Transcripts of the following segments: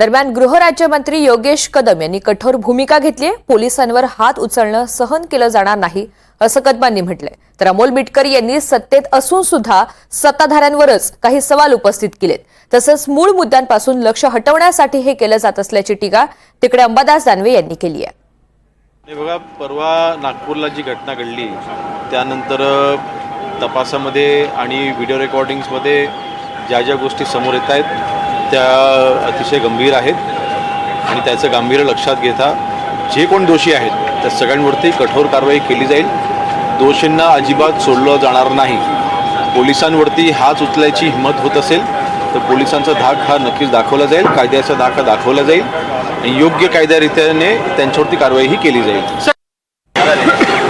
दरम्यान गृहराज्यमंत्री योगेश कदम यांनी कठोर भूमिका घेतली आहे. पोलिसांवर हात उचलणं सहन केलं जाणार नाही असं कदमांनी म्हटलंय. तर अमोल मिटकर यांनी सत्तेत असून सुद्धा सत्ताधाऱ्यांवरच काही सवाल उपस्थित केलेत. तसंच मूळ मुद्द्यांपासून लक्ष हटवण्यासाठी हे केलं जात असल्याची टीका तिकडे अंबादास दानवे यांनी केली आहे. बघा परवा नागपूरला जी घटना घडली त्यानंतर तपासामध्ये आणि व्हिडिओ रेकॉर्डिंग्समध्ये ज्या ज्या गोष्टी समोर येत आहेत त्या अतिशय गंभीर आहेत. आणि त्याचं गांभीर्य लक्षात घेता जे कोण दोषी आहेत त्या सगळ्यांवरती कठोर कारवाई केली जाईल. दोषींना अजिबात सोडलं जाणार नाही. पोलिसांवरती हात उचलायची हिंमत होत असेल तर पोलिसांचा धाक हा नक्कीच दाखवला जाईल. कायद्याचा धाक हा दाखवला जाईल. आणि योग्य कायद्यारित्याने त्यांच्यावरती कारवाईही केली जाईल.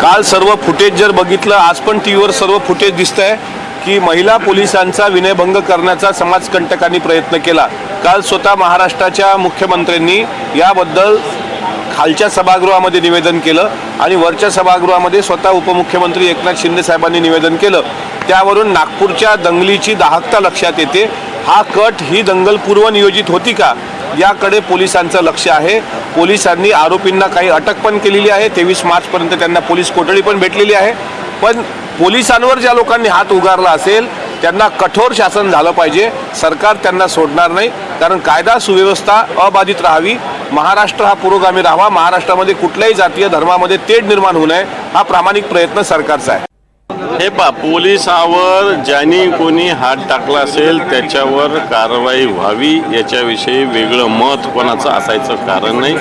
काल सर्व फुटेज जर बघितलं आज पण टी व्हीवर सर्व फुटेज दिसत आहे की महिला पोलिसांचा विनयभंग करण्याचा समाजकंटकांनी प्रयत्न केला. काल स्वतः महाराष्ट्राच्या मुख्यमंत्र्यांनी याबद्दल खालच्या सभागृहामध्ये निवेदन केलं आणि वरच्या सभागृहामध्ये स्वतः उपमुख्यमंत्री एकनाथ शिंदे साहेबांनी निवेदन केलं. त्यावरून नागपूरच्या दंगलीची दाहकता लक्षात येते. हा कट ही दंगल पूर्वनियोजित होती का? याकडे पोलिसांचं लक्ष आहे. पोलिसांनी आरोपींना काही अटक पण केलेली आहे. तेवीस मार्चपर्यंत त्यांना पोलीस कोठडी पण भेटलेली आहे. पण पोलिसांवर ज्या लोकांनी हात उगारला असेल त्यांना कठोर शासन झालं पाहिजे. सरकार त्यांना सोडणार नाही. कारण कायदा सुव्यवस्था अबाधित राहावी. महाराष्ट्र हा पुरोगामी राहावा. महाराष्ट्रामध्ये कुठल्याही जातीय धर्मामध्ये तेढ निर्माण होऊ नये हा प्रामाणिक प्रयत्न सरकारचा आहे. हे पा पोलिसावर ज्यांनी कोणी हात टाकला असेल त्याच्यावर कारवाई व्हावी याच्याविषयी वेगळं मत कोणाचं असायचं कारण नाही.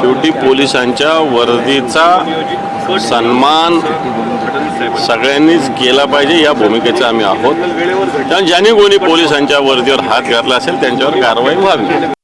शेवटी पोलिसांच्या वर्दीचा सन्मान सगळ्यांनीच केला पाहिजे या भूमिकेचे आम्ही आहोत. कारण ज्यांनी कोणी पोलिसांच्या वर्दीवर हात घातला असेल त्यांच्यावर कारवाई व्हावी.